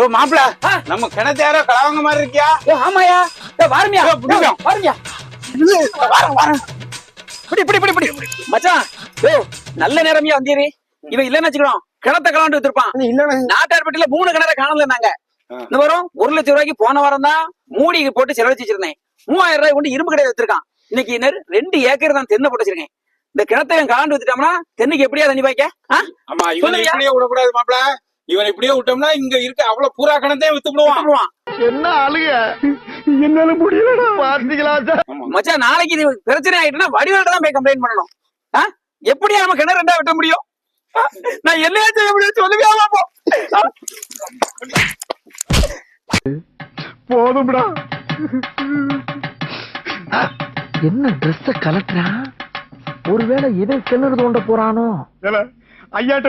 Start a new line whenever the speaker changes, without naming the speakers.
ஓ மாப்பிள நம்ம கிணத்து யாரோ கலவங்க மாதிரி இருக்கியா?
ஏ ஆமாயா வாருமியா.
பிடிக்கும்.
வாருமியா.
வாரம் வாரம்.
பிடி பிடி பிடி பிடி. மச்சான் ஏ நல்ல நேரமியா வந்தீரு. இவன் இல்லன்னு வச்சுக்கிறோம் கிணத்த கலாண்டு வித்துருப்பான்
இல்லண்ணே
நாட்டார்பட்டியில மூணு கிணற காணல நாங்க. இந்த வாரம் ஒரு லட்சம் ரூபாய்க்கு போன வாரம் தான் மூடி போட்டு செலவழிச்சு வச்சிருந்தேன். மூவாயிரம் ரூபாய் கொண்டு இரும்பு கடை வச்சிருக்கான். இன்னைக்கு இன்னொரு ரெண்டு ஏக்கர் தான் தென்னை போட்டு வச்சிருக்கேன். இந்த கிணத்தை இவன் கலாண்டு வித்துட்டோம்னா தென்னைக்கு எப்படியா தண்ணி பாய்க்க?
ஆமா இவனை. இப்படியே விடக்கூடாது மாப்பிள. இவனை இப்படியே விட்டோம்னா இங்க இருக்க அவ்வளவு பூரா கணத்தையும் வித்து விடுவான்.
என்ன ஆளுங்க என்னால முடியலடா. பாத்தீங்களா.
மச்சான் நாளைக்கு இது பிரச்சனை ஆயிட்டுனா வடிவேல்ட்ட தான் போய் கம்ப்ளைண்ட் பண்ணணும். ஆ? எப்படியா நம்ம கிணறு ரெண்டா வெட்ட முடியும்? நான் என்னையா செய்ய முடியும்? சொல்லுவியா பாப்போம் ஆ?
போதும்டா.
என்ன ட்ரெஸ்ஸ கலட்டுறான் ஒருவேளை இதை கிணறு தோண்ட போறானோ?
ஐயாட்ட